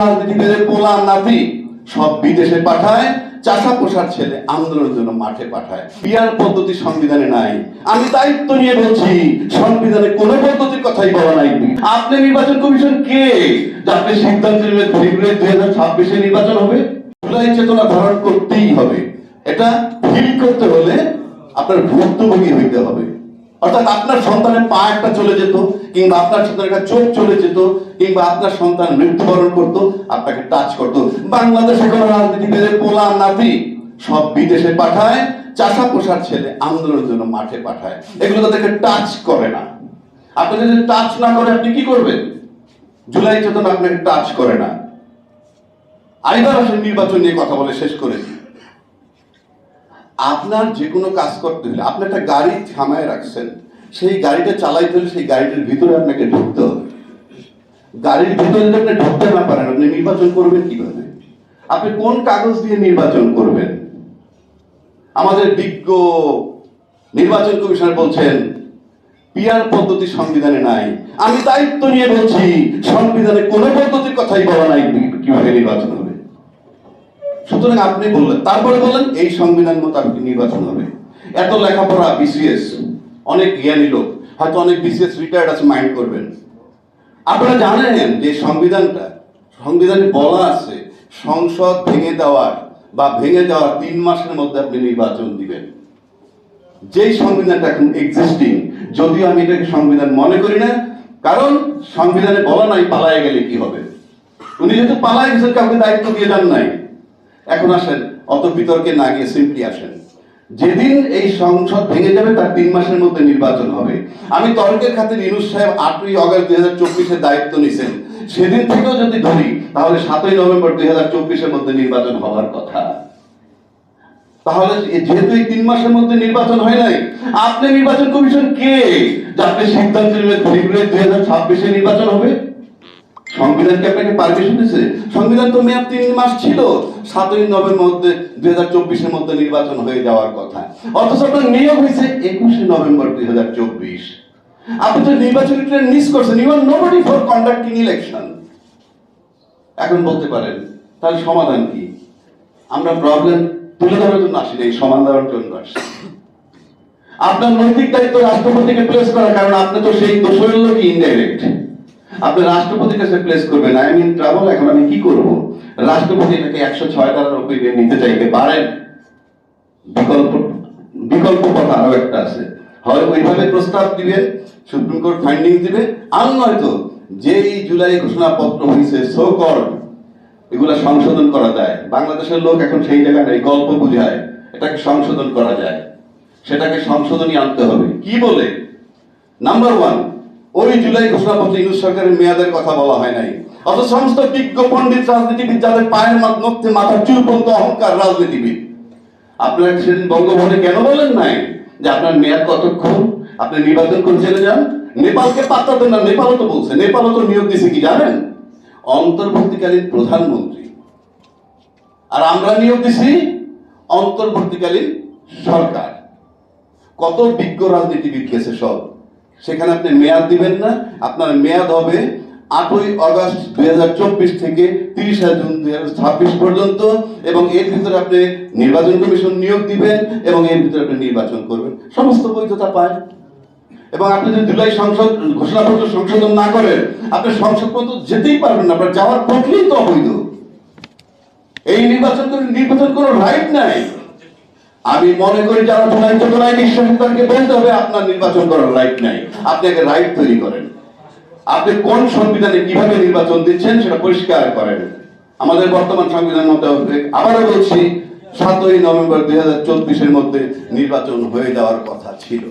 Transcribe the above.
রাজনীতিবিদের পোলা নাতি সব বিদেশে পাঠায় চাষা পোষার ছেলে আন্দোলনের জন্য মাঠে পাঠায়। বিয়ার পদ্ধতি সংবিধানে নাই। আমি দায়িত্ব নিয়ে বলছি, সংবিধানে কোনো পদ্ধতির কথাই বলা নাই। আপনি নির্বাচন কমিশন কে? যে আপনি সিদ্ধান্ত নেবেন ফেব্রুয়ারি দুই হাজার ছাব্বিশে নির্বাচন হবে? জুলাই চেতনা ধারণ করতেই হবে। এটা ফিল করতে হলে আপনার ভুক্তভোগী হইতে হবে। অর্থাৎ আপনার সন্তানের পা একটা চলে যেত, কিংবা আপনার সন্তানের একটা চোখ চলে যেত, কিংবা আপনার সন্তান মৃত্যুবরণ করত, আপনাকে টাচ করত। বাংলাদেশে কোনো রাজনীতিবিদের পোলা নাতি সব বিদেশে পাঠায় চাষা পোষার ছেলে আন্দোলনের জন্য মাঠে পাঠায়। এগুলো তাদেরকে টাচ করে না। আপনি যদি টাচ না করে আপনি কি করবেন? জুলাই চেতনা আপনাকে টাচ করে না। আইবার আসেন নির্বাচন নিয়ে কথা বলে শেষ করেছি আপনার যে কোনো কাজ করতে হলে, আপনি একটা গাড়ি থামায় রাখছেন, সেই গাড়িটা চালাইতে হলে সেই গাড়িটার ভিতরে আপনাকে ঢুকতে হবে। গাড়ির ভিতরে যদি আপনি ঢুকতে না পারেন, আপনি নির্বাচন করবেন কীভাবে? আপনি কোন কাগজ দিয়ে নির্বাচন করবেন? আমাদের বিজ্ঞ নির্বাচন কমিশনার বলছেন, পিয়ার পদ্ধতি সংবিধানে নাই। আমি দায়িত্ব নিয়ে বলছি, সংবিধানে কোনো পদ্ধতির কথাই বলা নাই কীভাবে নির্বাচন হবে। সুতরাং আপনি বললেন, তারপরে বললেন, এই সংবিধান মোতাবেক নির্বাচন হবে। এত লেখাপড়া, বিসিএস, অনেক জ্ঞানী লোক, হয়তো অনেক বিসিএস রিটায়ার্ড আছে মাইন্ড করবেন। আপনারা জানেন যে সংবিধানটা, সংবিধানে বলা আছে, সংসদ ভেঙে দেওয়ার বা ভেঙে দেওয়ার তিন মাসের মধ্যে আপনি নির্বাচন দিবেন। যেই সংবিধানটা এখন এক্সিস্টিং যদিও আমি এটাকে সংবিধান মনে করি না, কারণ সংবিধানে বলা নাই পালায় গেলে কি হবে। উনি যেহেতু পালায় গেছেন, কাউকে দায়িত্ব দিয়ে যান নাই। এখন আসেন, অত বিতর্কে না গিয়ে সিম্পলি আসেন। যেদিন এই সংসদ ভেঙে যাবে, তার তিন মাসের মধ্যে নির্বাচন হবে। আমি তর্কের খাতির ইনুস সাহেব আটই অগস্ট দুই হাজার চব্বিশে দায়িত্ব নিছেন। সেদিন থেকেও যদি ধরি, তাহলে সাতই নভেম্বর দুই হাজার চব্বিশের মধ্যে নির্বাচন হওয়ার কথা। তাহলে যেহেতু এই তিন মাসের মধ্যে নির্বাচন হয় নাই, আপনি নির্বাচন কমিশন কে? যে আপনি সিদ্ধান্ত নেবেন দুই হাজার ছাব্বিশে নির্বাচন হবে? সংবিধান কি আপনাকে পারমিশন দিয়েছে সংবিধান তো মেয়াদ তিন মাস ছিল। সাতই নভেম্বর মধ্যে দুই হাজার চব্বিশের মধ্যে নির্বাচন হয়ে যাওয়ার কথা। অথচ আপনার নিয়োগ হয়েছে একুশে নভেম্বর দুই হাজার চব্বিশ। আপনি তো নির্বাচনী ট্রেন মিস করছেন। You are nobody for conducting election এখন বলতে পারেন, তাহলে সমাধান কি? আমরা প্রবলেম তুলে ধরার জন্য আসি এই সমাধানের জন্য আসি। আপনার নৈতিক দায়িত্ব রাষ্ট্রপতিকে প্লেস করার কারণ আপনি তো সেই দোষের লোকই ইনডাইরেক্ট আপনি রাষ্ট্রপতির কাছে প্লেস করবেন। আই মিন ট্রাভেল এখন আমি কি করব? রাষ্ট্রপতি এটাকে একশো ছয় ধারার অপিনিয়ন নিতে চাইতে পারেন? বিকল্প বিকল্প কথা আরও একটা আছে। হয় ওইভাবে প্রস্তাব দিবেন সুপ্রিম কোর্ট ফাইন্ডিং দিবে, আর নয়তো যেই জুলাই ঘোষণাপত্র হয়েছে সো কল্ড এগুলা সংশোধন করা যায়। বাংলাদেশের লোক এখন সেই জায়গায় নেই, গল্প বুঝায়। এটাকে সংশোধন করা যায়। সেটাকে সংশোধনী আনতে হবে। কি বলে? নাম্বার ওয়ান ওই জুলাই ঘোষণাপত্রে ইউনুস সরকারের মেয়াদের কথা বলা হয় নাই। অথচ সমস্ত বিজ্ঞ পণ্ডিত রাজনীতিবিদ যাদের পায়ের মা- নখতে মাথার চুল পর্যন্ত অহংকার রাজনীতিবিদ। আপনারা সেদিন বঙ্গভবনে কেন বলেন নাই যে আপনার মেয়াদ কতক্ষণ? আপনি নির্বাচন করে চলে যান? নেপালকে পাত্তা দেন না, নেপালও তো বলছে। নেপালও তো নিয়োগ দিছে কি জানেন? অন্তর্বর্তীকালীন প্রধানমন্ত্রী। আর আমরা নিয়োগ দিছি অন্তর্বর্তীকালীন সরকার। কত বিজ্ঞ রাজনীতিবিদ গেছে সব। সেখানে আপনি মেয়াদ দিবেন না। আপনার মেয়াদ হবে আটই আগস্ট দুই থেকে তিরিশে জুন দুই হাজার ছাব্বিশ পর্যন্ত এবং এর ভিতরে আপনি নির্বাচন কমিশন নিয়োগ দিবেন এবং এর ভিতরে আপনি নির্বাচন করবেন। সমস্ত বৈধতা পায়। এবং আপনি যদি জুলাই সংসদ ঘোষণাপত্র সংশোধন না করেন, আপনি সংসদ পর্যন্ত যেতেই পারবেন না। আপনার যাওয়ার প্রক্রিয়াই তো অবৈধ। এই নির্বাচন নির্বাচন কোনো রাইট নাই। আমি মনে করি যারা জুলাই চেতনায় নিঃশ্বাস তাদেরকে বলতে হবে, আপনার নির্বাচন করার রাইট নাই। আপনি একটা রাইট তৈরি করেন। আপনি কোন সংবিধানে কীভাবে নির্বাচন দিচ্ছেন সেটা পরিষ্কার করেন। আমাদের বর্তমান সংবিধান মোতাবেক আবারও বলছি, সাতই নভেম্বর দুই হাজার চব্বিশের মধ্যে নির্বাচন হয়ে যাওয়ার কথা ছিল।